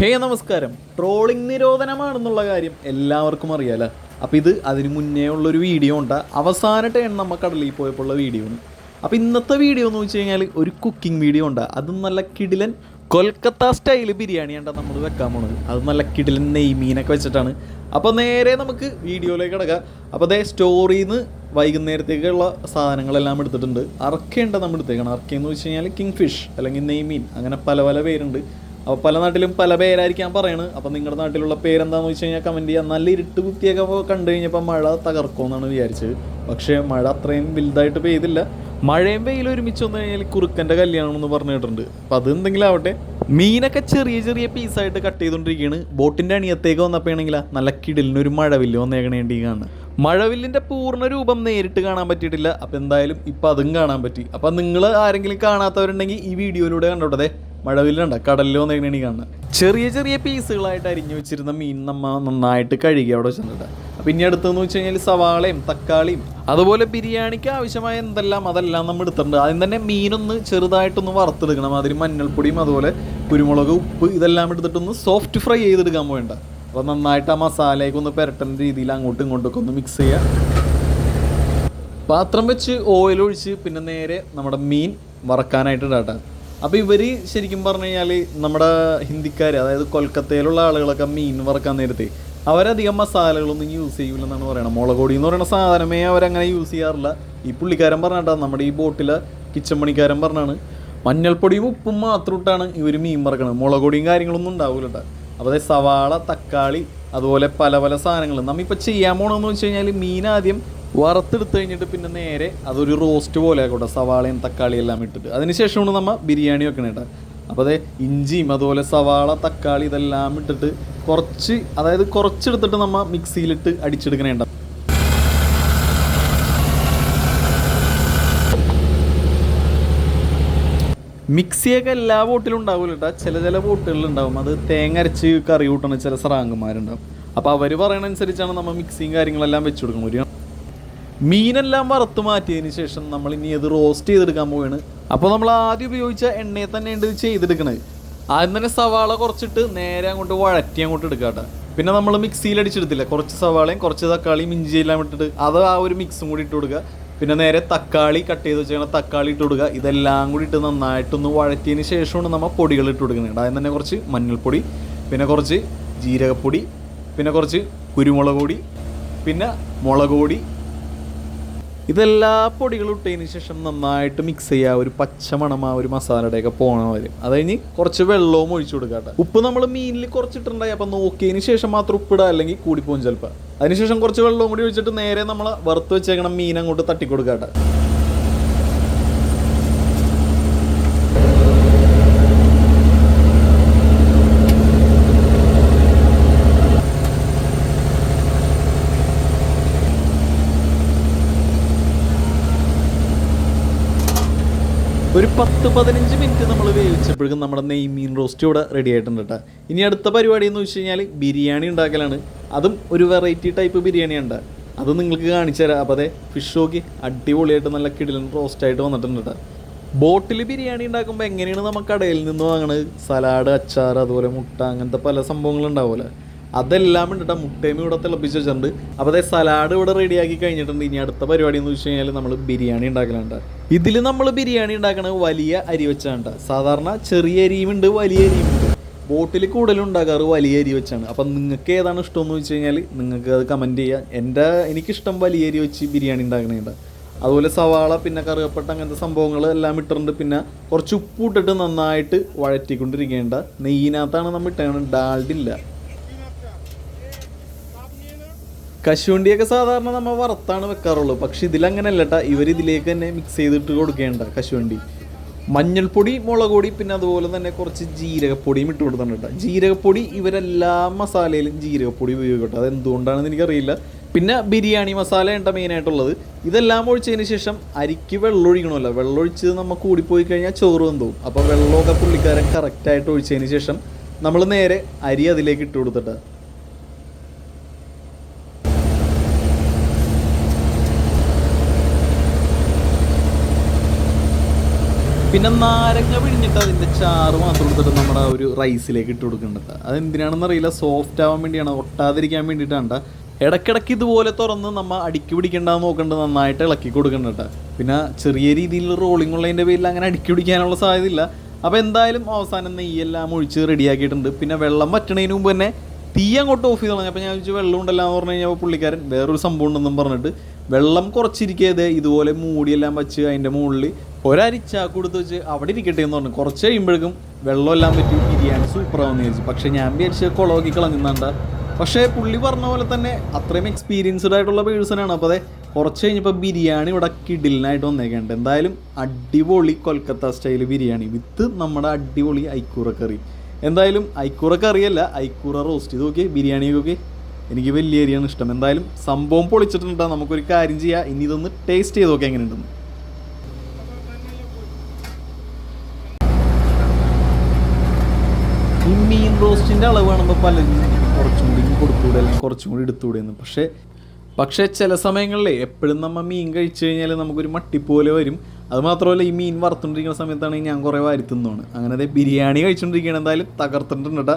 ഹേ നമസ്കാരം. ട്രോളിംഗ് നിരോധനമാണെന്നുള്ള കാര്യം എല്ലാവർക്കും അറിയാലോ? അപ്പോൾ ഇത് അതിന് മുന്നേ ഉള്ളൊരു വീഡിയോ ഉണ്ട്. അവസാന ടേൺ നമ്മൾ കടലിൽ പോയപ്പോൾ ഉള്ള വീഡിയോ അപ്പോൾ ഇന്നത്തെ വീഡിയോ എന്ന് വെച്ച് കഴിഞ്ഞാൽ ഒരു കുക്കിംഗ് വീഡിയോ ഉണ്ട്. അതും നല്ല കിടിലൻ കൊൽക്കത്ത സ്റ്റൈൽ ബിരിയാണിയാണ് നമ്മൾ വെക്കാൻ പോണത്. അത് നല്ല കിടിലൻ നെയ്മീനൊക്കെ വെച്ചിട്ടാണ്. അപ്പോൾ നേരെ നമുക്ക് വീഡിയോയിലേക്ക് കിടക്കാം. അപ്പോൾ അതേ സ്റ്റോറിയിൽ നിന്ന് വൈകുന്നേരത്തേക്കുള്ള സാധനങ്ങളെല്ലാം എടുത്തിട്ടുണ്ട്. അറക്കയുണ്ട് നമ്മൾ എടുത്തേക്കണം അറക്കയെന്ന് വെച്ച് കഴിഞ്ഞാൽ കിങ് ഫിഷ് അല്ലെങ്കിൽ നെയ്മീൻ അങ്ങനെ പല പല പേരുണ്ട്. അപ്പോൾ പല നാട്ടിലും പല പേരായിരിക്കാം പറയണത് അപ്പോൾ നിങ്ങളുടെ നാട്ടിലുള്ള പേരെന്താണെന്ന് വെച്ച് കഴിഞ്ഞാൽ കമന്റ് ചെയ്യാം. നല്ല ഇരുട്ട് കുത്തിയൊക്കെ കണ്ടു കഴിഞ്ഞപ്പോൾ മഴ തകർക്കുമെന്നാണ് വിചാരിച്ചത്. പക്ഷേ മഴ അത്രയും വലുതായിട്ട് പെയ്തില്ല. മഴയും വെയിലും ഒരുമിച്ച് വന്നു കഴിഞ്ഞാൽ കുറുക്കന്റെ കല്യാണം എന്ന് പറഞ്ഞിട്ടുണ്ട് അപ്പോൾ അത് എന്തെങ്കിലും ആവട്ടെ. മീനൊക്കെ ചെറിയ ചെറിയ പീസായിട്ട് കട്ട് ചെയ്തുകൊണ്ടിരിക്കുകയാണ് ബോട്ടിന്റെ അണിയത്തേക്ക് വന്നപ്പോൾ ആണെങ്കിലാ നല്ല കിടലിനൊരു മഴവില്ല് വന്നേക്കണേണ്ടി കാണുന്നത് മഴവില്ലിന്റെ പൂർണ രൂപം നേരിട്ട് കാണാൻ പറ്റിയിട്ടില്ല. അപ്പോൾ എന്തായാലും ഇപ്പം അതും കാണാൻ പറ്റി. അപ്പം നിങ്ങൾ ആരെങ്കിലും കാണാത്തവരുണ്ടെങ്കിൽ ഈ വീഡിയോയിലൂടെ കണ്ടോട്ടെ മഴവില്ലുണ്ട. കടലിലോ എങ്ങനെയാണ് കാണുന്നത് ചെറിയ ചെറിയ പീസുകളായിട്ട് അരിഞ്ഞു വെച്ചിരുന്ന മീൻ നമ്മ നന്നായിട്ട് കഴുകി അവിടെ വെച്ചിട്ടുണ്ട്. അപ്പം ഇനി അടുത്തെന്ന് വെച്ച് കഴിഞ്ഞാൽ സവാളയും തക്കാളിയും അതുപോലെ ബിരിയാണിക്ക് ആവശ്യമായ എന്തെല്ലാം അതെല്ലാം നമ്മൾ എടുത്തിട്ടുണ്ട്. ആദ്യം തന്നെ മീനൊന്ന് ചെറുതായിട്ടൊന്ന് വറുത്തെടുക്കണം. അതിന് മഞ്ഞൾപ്പൊടിയും അതുപോലെ കുരുമുളക് ഉപ്പ് ഇതെല്ലാം എടുത്തിട്ടൊന്ന് സോഫ്റ്റ് ഫ്രൈ ചെയ്തെടുക്കാൻ വേണ്ട അപ്പോൾ നന്നായിട്ട് ആ മസാലയൊക്കെ ഒന്ന് പുരട്ടുന്ന രീതിയിൽ അങ്ങോട്ടും ഇങ്ങോട്ടൊക്കെ ഒന്ന് മിക്സ് ചെയ്യുക പാത്രം വെച്ച് ഓയിൽ ഒഴിച്ച് പിന്നെ നേരെ നമ്മുടെ മീൻ വറക്കാനായിട്ട് ഇടാട്ടെ അപ്പോൾ ഇവർ ശരിക്കും പറഞ്ഞു കഴിഞ്ഞാൽ നമ്മുടെ ഹിന്ദിക്കാർ അതായത് കൊൽക്കത്തയിലുള്ള ആളുകളൊക്കെ മീൻ വറക്കാൻ നേരത്തെ അവരധികം മസാലകളൊന്നും യൂസ് ചെയ്യില്ലെന്നാണ് പറയുന്നത് മുളകൊടി എന്ന് പറയുന്ന സാധനമേ അവരങ്ങനെ യൂസ് ചെയ്യാറില്ല. ഈ പുള്ളിക്കാരൻ പറഞ്ഞിട്ടാണ് നമ്മുടെ ഈ ബോട്ടിലെ കിച്ചൺ പണിക്കാരൻ പറഞ്ഞാണ്. മഞ്ഞൾപ്പൊടിയും ഉപ്പും മാത്രം ഇട്ടാണ് ഇവർ മീൻ വറക്കണത്. മുളകൊടിയും കാര്യങ്ങളൊന്നും ഉണ്ടാവില്ല കേട്ടോ അപ്പോൾ അതായത് സവാള തക്കാളി അതുപോലെ പല പല സാധനങ്ങൾ നമ്മിപ്പോൾ ചെയ്യാൻ പോകണമെന്ന് വെച്ച് കഴിഞ്ഞാൽ മീൻ ആദ്യം വറുത്തെടുത്ത് കഴിഞ്ഞിട്ട് പിന്നെ നേരെ അതൊരു റോസ്റ്റ് പോലെ ആയിക്കോട്ടെ സവാളയും തക്കാളിയും എല്ലാം ഇട്ടിട്ട്. അതിനുശേഷമാണ് നമ്മൾ ബിരിയാണി വെക്കണേ കേട്ടോ അപ്പോൾ അതെ ഇഞ്ചിയും അതുപോലെ സവാള തക്കാളി ഇതെല്ലാം ഇട്ടിട്ട് കുറച്ച് അതായത് കുറച്ചെടുത്തിട്ട് നമ്മൾ മിക്സിയിലിട്ട് അടിച്ചെടുക്കണേണ്ട മിക്സിയൊക്കെ എല്ലാ ബോട്ടിലും ഉണ്ടാവില്ല കേട്ടോ ചില ചില ബോട്ടുകളിൽ ഉണ്ടാവും. അത് തേങ്ങ അരച്ച് കറി കൂട്ടണ ചില സ്രാങ്കന്മാരുണ്ടാവും അപ്പോൾ അവർ പറയണ അനുസരിച്ചാണ് നമ്മൾ മിക്സിയും കാര്യങ്ങളെല്ലാം വെച്ച് കൊടുക്കുന്നത് ഒരു മീനെല്ലാം വറുത്ത് മാറ്റിയതിന് ശേഷം നമ്മൾ ഇനി അത് റോസ്റ്റ് ചെയ്തെടുക്കാൻ പോവുകയാണ് അപ്പോൾ നമ്മൾ ആദ്യം ഉപയോഗിച്ച എണ്ണയെ തന്നെയുണ്ട് ചെയ്തെടുക്കണത്. ആദ്യം തന്നെ സവാള കുറച്ചിട്ട് നേരെ അങ്ങോട്ട് വഴറ്റി അങ്ങോട്ട് എടുക്കാട്ടെ കേട്ടോ. പിന്നെ നമ്മൾ മിക്സിയിൽ അടിച്ചെടുത്തില്ല കുറച്ച് സവാളയും കുറച്ച് തക്കാളിയും ഇഞ്ചി എല്ലാം ഇട്ടിട്ട് അത് ആ ഒരു മിക്സും കൂടി ഇട്ട് കൊടുക്കുക. പിന്നെ നേരെ തക്കാളി കട്ട് ചെയ്ത് വെച്ചാൽ തക്കാളി ഇട്ട് കൊടുക്കുക. ഇതെല്ലാം കൂടി ഇട്ട് നന്നായിട്ടൊന്ന് വഴറ്റിയതിന് ശേഷമാണ് നമ്മൾ പൊടികൾ ഇട്ട് കൊടുക്കുന്നത് ആദ്യം തന്നെ കുറച്ച് മഞ്ഞൾപ്പൊടി പിന്നെ കുറച്ച് ജീരകപ്പൊടി പിന്നെ കുറച്ച് കുരുമുളക് പൊടി പിന്നെ മുളക് പൊടി ഇതെല്ലാ പൊടികളും ഇട്ടതിന് ശേഷം നന്നായിട്ട് മിക്സ് ചെയ്യുക ഒരു പച്ചമണം ആ ഒരു മസാലയുടെയൊക്കെ പോകണ വരും അത് കഴിഞ്ഞ് കുറച്ച് വെള്ളവും ഒഴിച്ചു കൊടുക്കുക ഉപ്പ് നമ്മൾ മീനിൽ കുറച്ചിട്ടുണ്ടായി അപ്പം നോക്കിയതിന് ശേഷം മാത്രം ഉപ്പിടുക അല്ലെങ്കിൽ കൂടിപ്പോകും ചിലപ്പോൾ അതിനുശേഷം കുറച്ച് വെള്ളവും കൂടി ഒഴിച്ചിട്ട് നേരെ നമ്മൾ വറുത്ത് വെച്ചേക്കണം മീൻ അങ്ങോട്ട് തട്ടിക്കൊടുക്കുക ഒരു പത്ത് പതിനഞ്ച് മിനിറ്റ് നമ്മൾ വേവിച്ചപ്പോഴേക്കും നമ്മുടെ നെയ്മീൻ റോസ്റ്റ് ഇവിടെ റെഡി ആയിട്ടുണ്ട് കേട്ടോ ഇനി അടുത്ത പരിപാടി എന്ന് വെച്ച് കഴിഞ്ഞാൽ ബിരിയാണി ഉണ്ടാക്കലാണ്. അതും ഒരു വെറൈറ്റി ടൈപ്പ് ബിരിയാണി ഉണ്ട് അത് നിങ്ങൾക്ക് കാണിച്ചു തരാം. അപ്പോൾ അതെ ഫിഷ് നോക്കി അടിപൊളിയായിട്ട് നല്ല കിടിലൻ റോസ്റ്റ് ആയിട്ട് വന്നിട്ടുണ്ട് കേട്ടോ ബോട്ടിൽ ബിരിയാണി ഉണ്ടാക്കുമ്പോൾ എങ്ങനെയാണ് നമുക്ക് കടയിൽ നിന്ന് വാങ്ങണത്? സലാഡ് അച്ചാർ അതുപോലെ മുട്ട അങ്ങനത്തെ പല സംഭവങ്ങളും ഉണ്ടാവുമല്ലോ. അതെല്ലാം ഉണ്ട് കേട്ടോ മുട്ടയും ഇവിടെ തിളപ്പിച്ച് വെച്ചിട്ടുണ്ട് അപ്പോൾ അതേ സലാഡ് ഇവിടെ റെഡിയാക്കി കഴിഞ്ഞിട്ടുണ്ട്. ഇനി അടുത്ത പരിപാടി എന്ന് വെച്ച് കഴിഞ്ഞാൽ നമ്മൾ ബിരിയാണി ഉണ്ടാക്കലുണ്ട് ഇതിൽ നമ്മൾ ബിരിയാണി ഉണ്ടാക്കണത് വലിയ അരി വെച്ചാണ് സാധാരണ ചെറിയ അരിയുമുണ്ട് വലിയ അരിയുമുണ്ട്. ബോട്ടിൽ കൂടുതലും ഉണ്ടാക്കാറ് വലിയ അരി വെച്ചാണ്. അപ്പം നിങ്ങൾക്ക് ഏതാണ് ഇഷ്ടം എന്ന് വെച്ച് കഴിഞ്ഞാൽ നിങ്ങൾക്ക് അത് കമന്റ് ചെയ്യാം. എന്റെ എനിക്കിഷ്ടം വലിയ അരി വെച്ച് ബിരിയാണി ഉണ്ടാക്കണേണ്ട അതുപോലെ സവാള പിന്നെ കറുകപ്പട്ട അങ്ങനത്തെ സംഭവങ്ങൾ എല്ലാം ഇട്ടിട്ടുണ്ട്. പിന്നെ കുറച്ച് ഉപ്പ് ഇട്ടിട്ട് നന്നായിട്ട് വഴറ്റിക്കൊണ്ടിരിക്കേണ്ട നെയ്യിനകത്താണ് നമ്മൾ ഇട്ടേണ്ടത് ഡാൾഡില്ല കശുവണ്ടിയൊക്കെ സാധാരണ നമ്മൾ വറുത്താണ് വെക്കാറുള്ളൂ. പക്ഷെ ഇതിലങ്ങനെയല്ല കേട്ടോ ഇവർ ഇതിലേക്ക് തന്നെ മിക്സ് ചെയ്തിട്ട് കൊടുക്കേണ്ട കശുവണ്ടി. മഞ്ഞൾപ്പൊടി മുളക് പൊടി പിന്നെ അതുപോലെ തന്നെ കുറച്ച് ജീരകപ്പൊടിയും ഇട്ട് കൊടുത്തിട്ടുണ്ട്. കേട്ടോ ജീരകപ്പൊടി ഇവരെല്ലാ മസാലയിലും ജീരകപ്പൊടി ഉപയോഗിക്കട്ടെ. അത് എന്തുകൊണ്ടാണെന്ന് എനിക്കറിയില്ല. പിന്നെ ബിരിയാണി മസാല ഉണ്ട് മെയിനായിട്ടുള്ളത് ഇതെല്ലാം ഒഴിച്ചതിന് ശേഷം അരിക്ക് വെള്ളം ഒഴിക്കണമല്ലോ വെള്ളം ഒഴിച്ച് നമ്മൾ കൂടിപ്പോയി കഴിഞ്ഞാൽ ചോറ് വെന്തവും. അപ്പോൾ വെള്ളമൊക്കെ പുള്ളിക്കാരൻ കറക്റ്റായിട്ട് ഒഴിച്ചതിന് ശേഷം നമ്മൾ നേരെ അരി അതിലേക്ക് ഇട്ട് കൊടുത്തിട്ട് പിന്നെ നാരങ്ങ പിഴിഞ്ഞിട്ട് അതിന്റെ ചാറ് മാത്രം എടുത്തിട്ട് നമ്മുടെ ഒരു റൈസിലേക്ക് ഇട്ട് കൊടുക്കേണ്ടത്. അതെന്തിനാണെന്ന് അറിയില്ല സോഫ്റ്റ് ആവാൻ വേണ്ടിയാണ് ഒട്ടാതിരിക്കാൻ വേണ്ടിയിട്ടാണ് ഇടയ്ക്കിടയ്ക്ക് ഇതുപോലെ തുറന്ന് നമ്മൾ അടുക്കി പിടിക്കേണ്ടത് നോക്കേണ്ടത് നന്നായിട്ട് ഇളക്കി കൊടുക്കേണ്ടത് പിന്നെ ചെറിയ രീതിയിൽ റോളിംഗ് ഉള്ളതിന്റെ പേരിൽ അങ്ങനെ അടുക്കി പിടിക്കാനുള്ള സാധ്യതയില്ല. അപ്പോൾ എന്തായാലും അവസാനം നെയ്യെല്ലാം ഒഴിച്ച് റെഡിയാക്കിയിട്ടുണ്ട് പിന്നെ വെള്ളം വറ്റണതിന് മുമ്പ് തന്നെ തീ അങ്ങോട്ട് ഓഫ് ചെയ്ത് അപ്പോൾ ഞാൻ ചോദിച്ചു വെള്ളം ഉണ്ടല്ലോ എന്ന് പറഞ്ഞു കഴിഞ്ഞാൽ പുള്ളിക്കാരൻ വേറൊരു സംഭവം ഉണ്ടെന്നും പറഞ്ഞിട്ട് വെള്ളം കുറച്ചിരിക്കാതെ ഇതുപോലെ മൂടിയെല്ലാം വെച്ച് അതിന്റെ മുകളിൽ ഒരരിച്ചാക്ക് കൊടുത്ത് വെച്ച് അവിടെ ഇരിക്കട്ടെ എന്ന് പറഞ്ഞു. കുറച്ച് കഴിയുമ്പോഴേക്കും വെള്ളമെല്ലാം പറ്റി ബിരിയാണി സൂപ്പറാവെന്ന് വിചാരിച്ചു. പക്ഷേ ഞാൻ വിചാരിച്ച് കുളമൊക്കെ കളഞ്ഞുന്നാണ്ട. പക്ഷേ പുള്ളി പറഞ്ഞ പോലെ തന്നെ അത്രയും എക്സ്പീരിയൻസ്ഡ് ആയിട്ടുള്ള പേഴ്സണാണ് അപ്പോൾ അതെ കുറച്ച് കഴിഞ്ഞപ്പോൾ ബിരിയാണി ഇവിടെ കിഡിലിനായിട്ട് വന്നേക്കുന്നുണ്ട് എന്തായാലും അടിപൊളി കൊൽക്കത്ത സ്റ്റൈൽ ബിരിയാണി വിത്ത് നമ്മുടെ അടിപൊളി ഐക്കൂറ കറി. എന്തായാലും ഐക്കൂറൊക്കെ അറിയില്ല. ഐക്കൂറ റോസ്റ്റ് ചെയ്ത് നോക്കി ബിരിയാണിയൊക്കെ എനിക്ക് വലിയ ഏരിയയാണ് ഇഷ്ടം. എന്തായാലും സംഭവം പൊളിച്ചിട്ടുണ്ട്. നമുക്കൊരു കാര്യം ചെയ്യാം. ഇനി ഇതൊന്ന് ടേസ്റ്റ് ചെയ്ത് നോക്കാം എങ്ങനെയുണ്ടെന്ന്. ഈ മീൻ റോസ്റ്റിന്റെ അളവ് കാണുമ്പോൾ പലരും കുറച്ചും കൂടി കൊടുത്തൂടെ അല്ലെങ്കിൽ കുറച്ചും കൂടി എടുത്തൂടെ പക്ഷേ പക്ഷേ ചില സമയങ്ങളിൽ എപ്പോഴും നമ്മൾ മീൻ കഴിച്ചു കഴിഞ്ഞാൽ നമുക്കൊരു മട്ടിപ്പോലെ വരും. അത് മാത്രമല്ല ഈ മീൻ വറുത്തുകൊണ്ടിരിക്കുന്ന സമയത്താണെങ്കിൽ ഞാൻ കുറേ വാരി തിന്നോണ് അങ്ങനെ ബിരിയാണി കഴിച്ചുകൊണ്ടിരിക്കുകയാണ് എന്തായാലും തകർത്തിട്ടുണ്ട് ട്ടാ.